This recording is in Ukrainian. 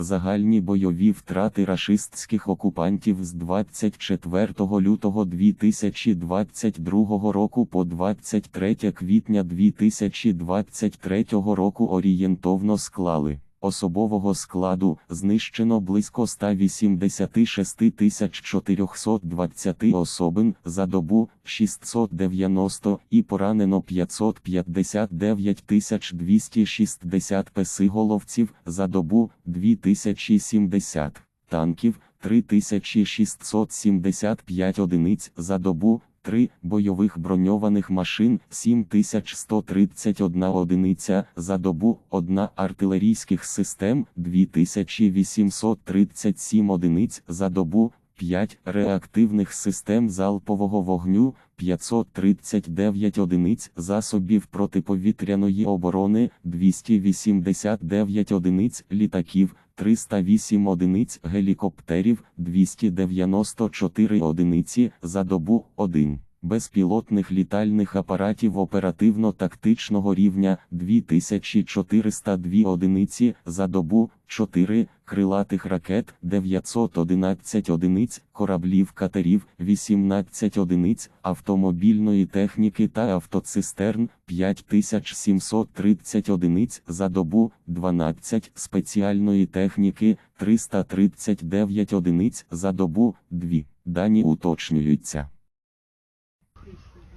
Загальні бойові втрати рашистських окупантів з 24 лютого 2022 року по 23 квітня 2023 року орієнтовно склали. Особового складу знищено близько 186 420 особин за добу 690 і поранено 559 260 песиголовців за добу 2070 танків 3675 одиниць за добу 3 бойових броньованих машин 7131 одиниця за добу, 1 артилерійських систем 2837 одиниць за добу, 5 реактивних систем залпового вогню 539 одиниць засобів протиповітряної оборони 289 одиниць літаків 308 одиниць гелікоптерів 294 одиниці за добу 1. Безпілотних літальних апаратів оперативно-тактичного рівня 2402 одиниці за добу, 4 крилатих ракет 911 одиниць, кораблів катерів 18 одиниць, автомобільної техніки та автоцистерн 5730 одиниць за добу, 12 спеціальної техніки 339 одиниць за добу, 2. Дані уточнюються.